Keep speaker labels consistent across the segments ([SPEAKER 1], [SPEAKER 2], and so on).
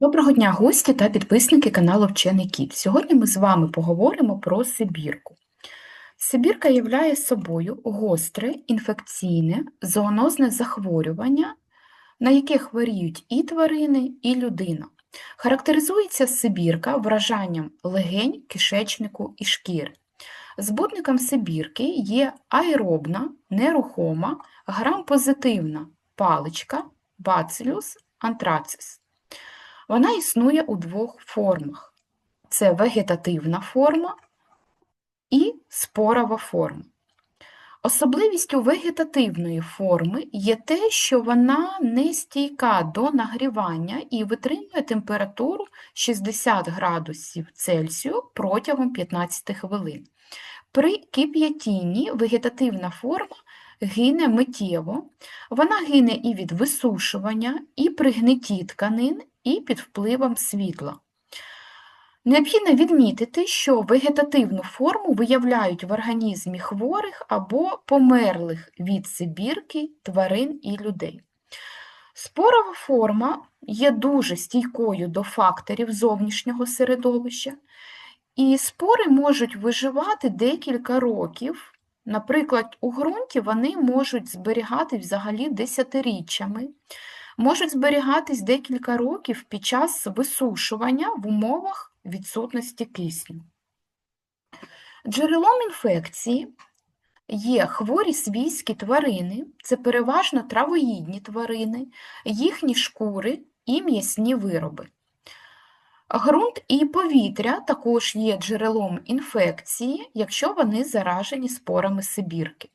[SPEAKER 1] Доброго дня, гості та підписники каналу Вчений Кіт. Сьогодні ми з вами поговоримо про сибірку. Сибірка являє собою гостре, інфекційне, зоонозне захворювання, на яке хворіють і тварини, і людина. Характеризується сибірка вражанням легень, кишечнику і шкіри. Збудником сибірки є аеробна, нерухома, грампозитивна паличка, бацилюс, антрацис. Вона існує у двох формах: це вегетативна форма і спорова форма. Особливістю вегетативної форми є те, що вона не стійка до нагрівання і витримує температуру 60 градусів Цельсію протягом 15 хвилин. При кип'ятінні вегетативна форма гине миттєво, вона гине і від висушування, і при гнитті тканин, і під впливом світла. Необхідно відмітити, що вегетативну форму виявляють в організмі хворих або померлих від сибірки тварин і людей. Спорова форма є дуже стійкою до факторів зовнішнього середовища, і спори можуть виживати декілька років. Наприклад, у ґрунті вони можуть зберігати взагалі десятиріччями можуть зберігатись декілька років під час висушування в умовах відсутності кисню. Джерелом інфекції є хворі свійські тварини, це переважно травоїдні тварини, їхні шкури і м'ясні вироби. Грунт і повітря також є джерелом інфекції, якщо вони заражені спорами сибірки.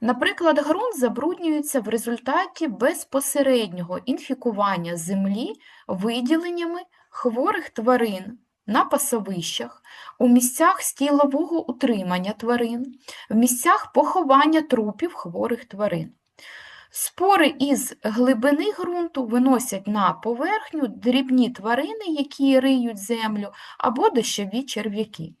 [SPEAKER 1] Наприклад, ґрунт забруднюється в результаті безпосереднього інфікування землі виділеннями хворих тварин на пасовищах, у місцях стілового утримання тварин, в місцях поховання трупів хворих тварин. Спори із глибини ґрунту виносять на поверхню дрібні тварини, які риють землю, або дощові черв'яки.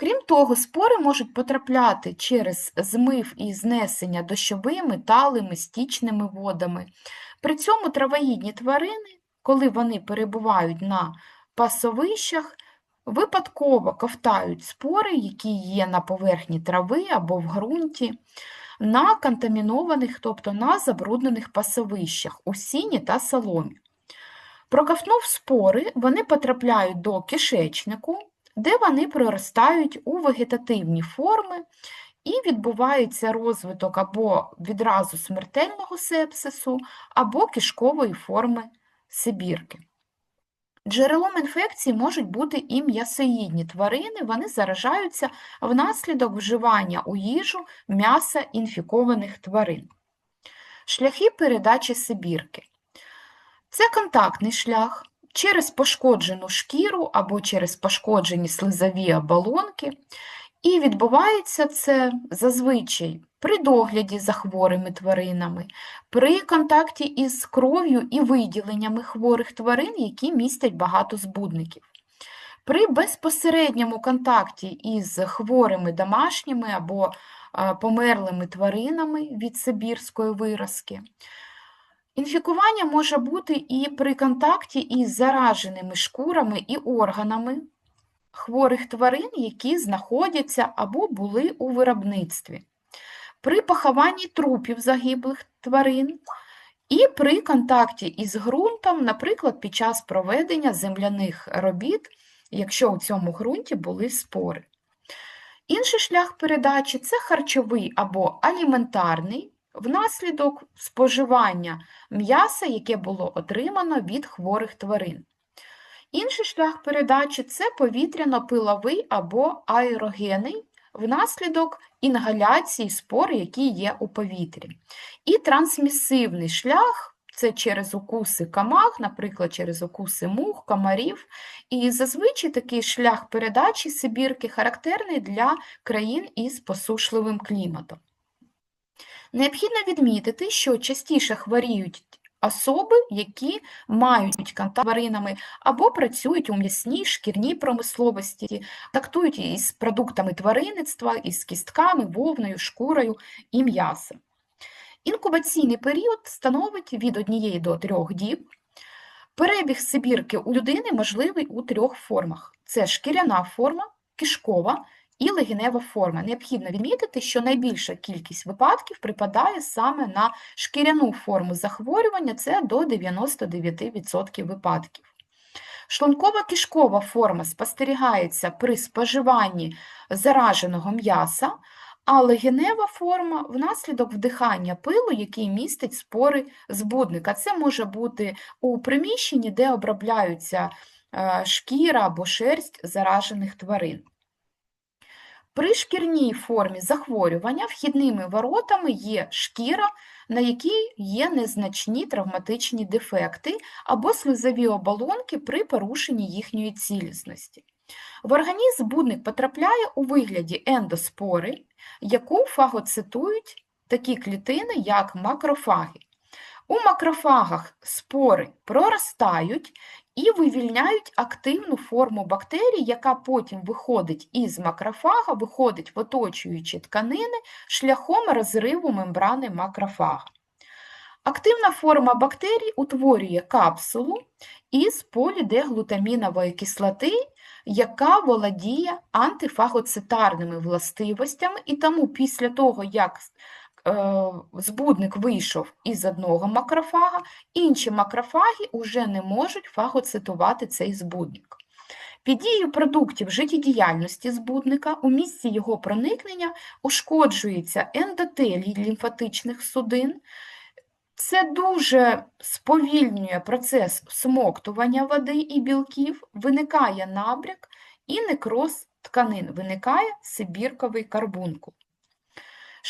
[SPEAKER 1] Крім того, спори можуть потрапляти через змив і знесення дощовими, талими, стічними водами. При цьому травоїдні тварини, коли вони перебувають на пасовищах, випадково ковтають спори, які є на поверхні трави або в ґрунті, на контамінованих, тобто на забруднених пасовищах у сіні та соломі. Проковтнув спори, вони потрапляють до кишечнику де вони проростають у вегетативні форми і відбувається розвиток або відразу смертельного сепсису, або кишкової форми сибірки. Джерелом інфекції можуть бути і м'ясоїдні тварини, вони заражаються внаслідок вживання у їжу м'яса інфікованих тварин. Шляхи передачі сибірки. Це контактний шлях, через пошкоджену шкіру або через пошкоджені слизові оболонки, і відбувається це зазвичай при догляді за хворими тваринами, при контакті із кров'ю і виділеннями хворих тварин, які містять багато збудників. При безпосередньому контакті із хворими домашніми або померлими тваринами від сибірської виразки, Інфікування може бути і при контакті із зараженими шкурами і органами хворих тварин, які знаходяться або були у виробництві, при похованні трупів загиблих тварин і при контакті із ґрунтом, наприклад, під час проведення земляних робіт, якщо у цьому ґрунті були спори. Інший шлях передачі це харчовий або аліментарний внаслідок споживання м'яса, яке було отримано від хворих тварин. Інший шлях передачі це повітряно-пиловий або аерогенний внаслідок інгаляції спор, які є у повітрі. І трансмісивний шлях це через укуси камах, наприклад, через укуси мух, комарів. І зазвичай такий шлях передачі Сибірки характерний для країн із посушливим кліматом. Необхідно відмітити, що частіше хворіють особи, які мають контакт з тваринами або працюють у м'ясній шкірній промисловості, контактують із продуктами тваринництва, із кістками, вовною, шкурою і м'ясом. Інкубаційний період становить від 1 до 3 діб. Перебіг сибірки у людини можливий у трьох формах: це шкіряна форма, кишкова і легенева форма. Необхідно відмітити, що найбільша кількість випадків припадає саме на шкіряну форму захворювання, це до 99% випадків. Шлунково-кишкова форма спостерігається при споживанні зараженого м'яса, а легенева форма внаслідок вдихання пилу, який містить спори збудника. Це може бути у приміщенні, де обробляються е, шкіра або шерсть заражених тварин. При шкірній формі захворювання вхідними воротами є шкіра, на якій є незначні травматичні дефекти або слизові оболонки при порушенні їхньої цілісності. В організм будник потрапляє у вигляді ендоспори, яку фагоцитують такі клітини, як макрофаги. У макрофагах спори проростають і вивільняють активну форму бактерій, яка потім виходить із макрофага, виходить в оточуючі тканини шляхом розриву мембрани макрофага. Активна форма бактерій утворює капсулу із полідеглутамінової кислоти, яка володіє антифагоцитарними властивостями, і тому після того, як збудник вийшов із одного макрофага, інші макрофаги вже не можуть фагоцитувати цей збудник. Під дією продуктів життєдіяльності збудника у місці його проникнення ушкоджується ендотелій лімфатичних судин, це дуже сповільнює процес всмоктування води і білків, виникає набряк і некроз тканин, виникає сибірковий карбункул.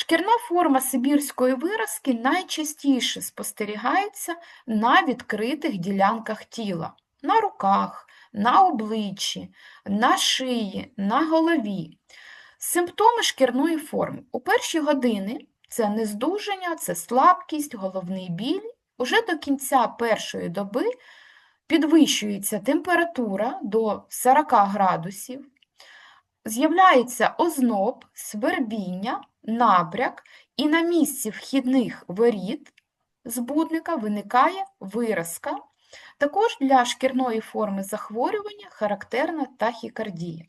[SPEAKER 1] Шкірна форма сибірської виразки найчастіше спостерігається на відкритих ділянках тіла, на руках, на обличчі, на шиї, на голові. Симптоми шкірної форми. У перші години це нездужання, це слабкість, головний біль. Уже до кінця першої доби підвищується температура до 40 градусів, з'являється озноб, свербіння, набряк, і на місці вхідних воріт збудника виникає виразка. Також для шкірної форми захворювання характерна тахікардія.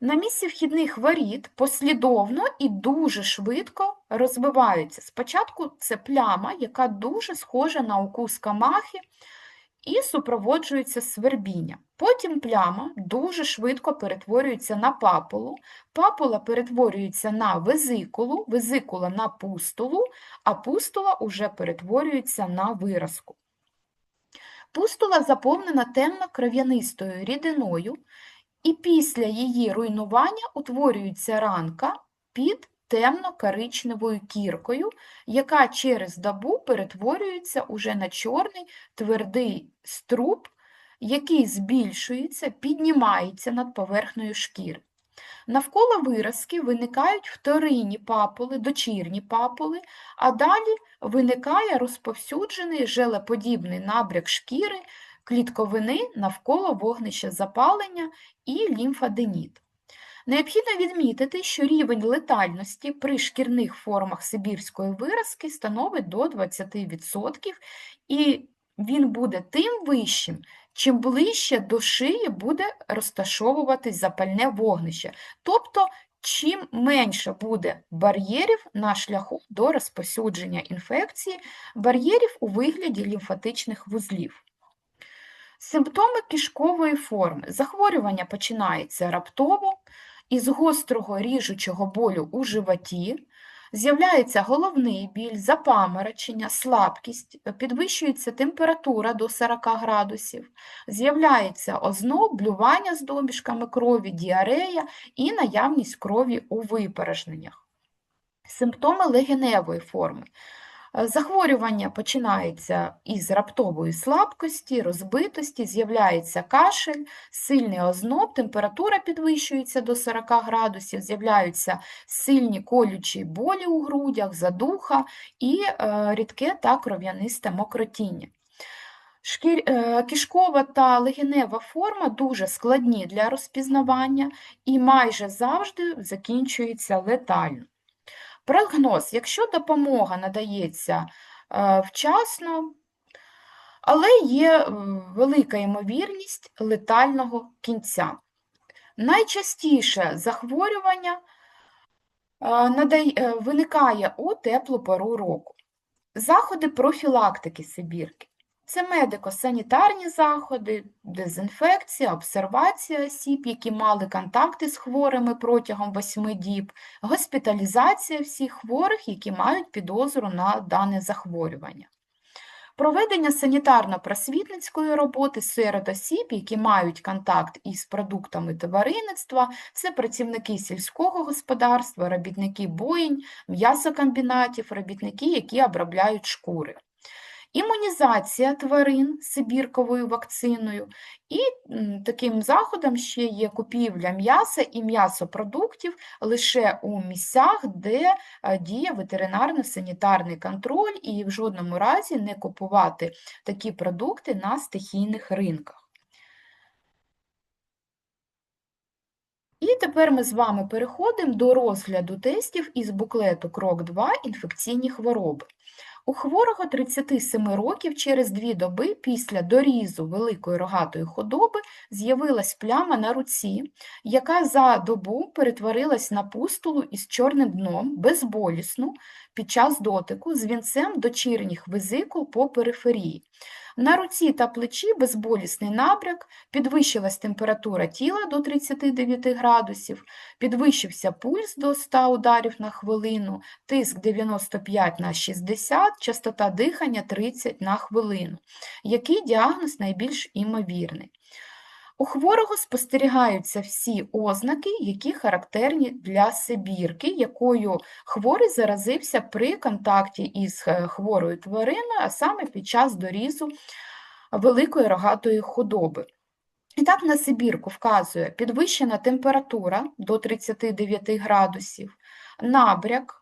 [SPEAKER 1] На місці вхідних воріт послідовно і дуже швидко розвиваються. Спочатку це пляма, яка дуже схожа на укус камахи і супроводжується свербінням. Потім пляма дуже швидко перетворюється на папулу, папула перетворюється на везикулу, везикула на пустулу, а пустула уже перетворюється на виразку. Пустула заповнена темно-кров'янистою рідиною, і після її руйнування утворюється ранка під темно-коричневою кіркою, яка через добу перетворюється уже на чорний твердий струб, який збільшується, піднімається над поверхнею шкіри. Навколо виразки виникають вторинні папули, дочірні папули, а далі виникає розповсюджений желеподібний набряк шкіри, клітковини навколо вогнища запалення і лімфаденіт. Необхідно відмітити, що рівень летальності при шкірних формах сибірської виразки становить до 20%, і він буде тим вищим, чим ближче до шиї буде розташовуватись запальне вогнище. Тобто, чим менше буде бар'єрів на шляху до розпосюдження інфекції, бар'єрів у вигляді лімфатичних вузлів. Симптоми кишкової форми. Захворювання починається раптово, із гострого ріжучого болю у животі, з'являється головний біль, запаморочення, слабкість, підвищується температура до 40 градусів, з'являється озноб, блювання з домішками крові, діарея і наявність крові у випорожненнях. Симптоми легеневої форми. Е, захворювання починається із раптової слабкості, розбитості, з'являється кашель, сильний озноб, температура підвищується до 40 градусів, з'являються сильні колючі болі у грудях, задуха і е, рідке та кров'янисте мокротіння. Шкір... Е, кишкова та легенева форма дуже складні для розпізнавання і майже завжди закінчуються летально. Прогноз, якщо допомога надається е, вчасно, але є е, велика ймовірність летального кінця. Найчастіше захворювання е, виникає у теплу пору року. Заходи профілактики Сибірки. Це медико-санітарні заходи, дезінфекція, обсервація осіб, які мали контакти з хворими протягом 8 діб, госпіталізація всіх хворих, які мають підозру на дане захворювання. Проведення санітарно-просвітницької роботи серед осіб, які мають контакт із продуктами тваринництва, це працівники сільського господарства, робітники боїнь, м'ясокомбінатів, робітники, які обробляють шкури. Імунізація тварин сибірковою вакциною, і таким заходом ще є купівля м'яса і м'ясопродуктів лише у місцях, де е, діє ветеринарно-санітарний контроль, і в жодному разі не купувати такі продукти на стихійних ринках. І тепер ми з вами переходимо до розгляду тестів із буклету Крок 2 інфекційні хвороби. У хворого 37 років через дві доби після дорізу великої рогатої худоби з'явилась пляма на руці, яка за добу перетворилась на пустулу із чорним дном, безболісну, під час дотику з вінцем дочірніх визикул по периферії. На руці та плечі безболісний набряк, підвищилась температура тіла до 39 градусів, підвищився пульс до 100 ударів на хвилину, тиск 95 на 60, частота дихання 30 на хвилину. Який діагноз найбільш імовірний? У хворого спостерігаються всі ознаки, які характерні для сибірки, якою хворий заразився при контакті із е, хворою твариною, а саме під час дорізу великої рогатої худоби. І так на Сибірку вказує підвищена температура до 39 градусів, набряк,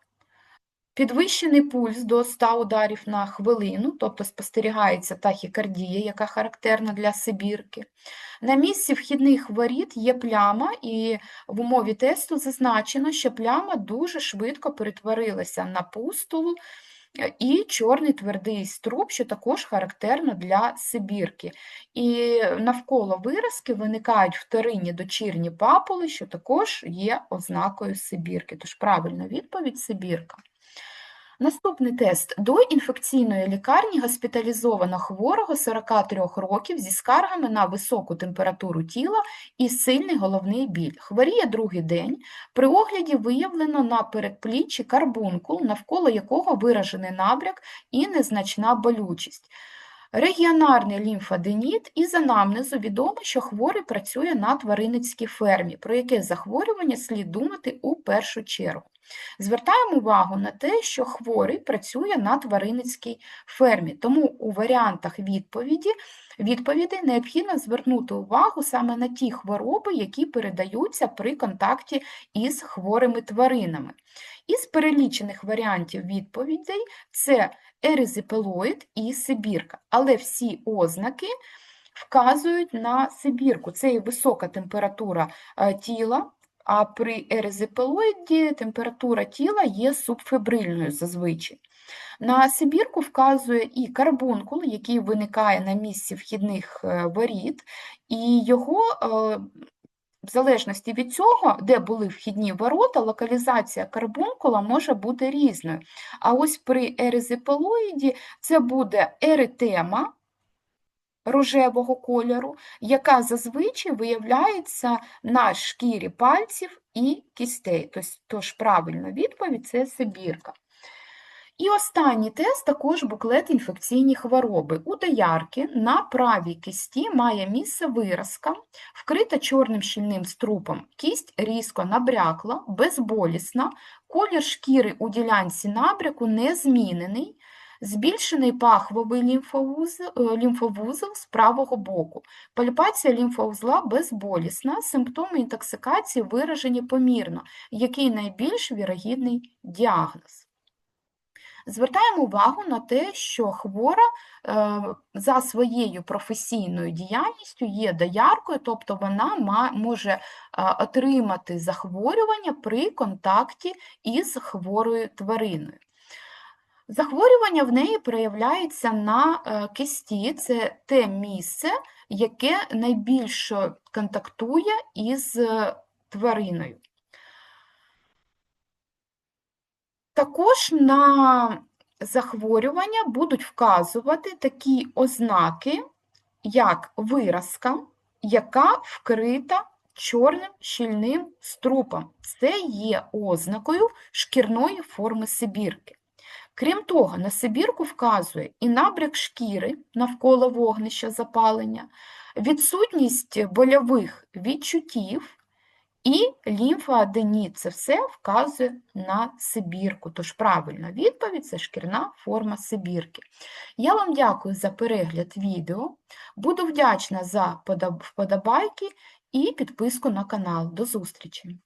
[SPEAKER 1] Підвищений пульс до 100 ударів на хвилину, тобто спостерігається тахікардія, яка характерна для Сибірки. На місці вхідних воріт є пляма, і в умові тесту зазначено, що пляма дуже швидко перетворилася на пустулу і чорний твердий струб, що також характерно для Сибірки. І навколо виразки виникають вторинні дочірні папули, що також є ознакою Сибірки. Тож правильна відповідь Сибірка. Наступний тест. До інфекційної лікарні госпіталізовано хворого 43 років зі скаргами на високу температуру тіла і сильний головний біль. Хворіє другий день. При огляді виявлено на передпліччі карбункул, навколо якого виражений набряк і незначна болючість. Регіонарний лімфаденіт із анамнезу відомо, що хворий працює на тваринницькій фермі, про яке захворювання слід думати у першу чергу. Звертаємо увагу на те, що хворий працює на тваринницькій фермі, тому у варіантах відповіді відповідей необхідно звернути увагу саме на ті хвороби, які передаються при контакті із хворими тваринами. Із перелічених варіантів відповідей це еризипелоїд і Сибірка, але всі ознаки вказують на Сибірку. Це і висока температура е, тіла, а при еризипелоїді температура тіла є субфебрильною зазвичай. На Сибірку вказує і карбункул, який виникає на місці вхідних е, воріт, і його е, в залежності від цього, де були вхідні ворота, локалізація карбункула може бути різною. А ось при еризипелоїді це буде еритема рожевого кольору, яка зазвичай виявляється на шкірі пальців і кістей. Тож правильна відповідь це Сибірка. І останній тест також буклет інфекційні хвороби. У доярки на правій кисті має місце виразка, вкрита чорним щільним струпом. Кість різко набрякла, безболісна, колір шкіри у ділянці набряку не змінений, збільшений пахвовий лімфовузол, е, лімфовузол з правого боку. Пальпація лімфоузла безболісна, симптоми інтоксикації виражені помірно, який найбільш вірогідний діагноз. Звертаємо увагу на те, що хвора е, за своєю професійною діяльністю є дояркою, тобто вона може е, отримати захворювання при контакті із хворою твариною. Захворювання в неї проявляється на е, кисті. Це те місце, яке найбільше контактує із е, твариною. Також на захворювання будуть вказувати такі ознаки, як виразка, яка вкрита чорним щільним струпом. Це є ознакою шкірної форми сибірки. Крім того, на сибірку вказує і набряк шкіри навколо вогнища запалення, відсутність больових відчуттів і лімфоаденіт. Це все вказує на сибірку. Тож правильна відповідь це шкірна форма сибірки. Я вам дякую за перегляд відео. Буду вдячна за вподобайки і підписку на канал. До зустрічі!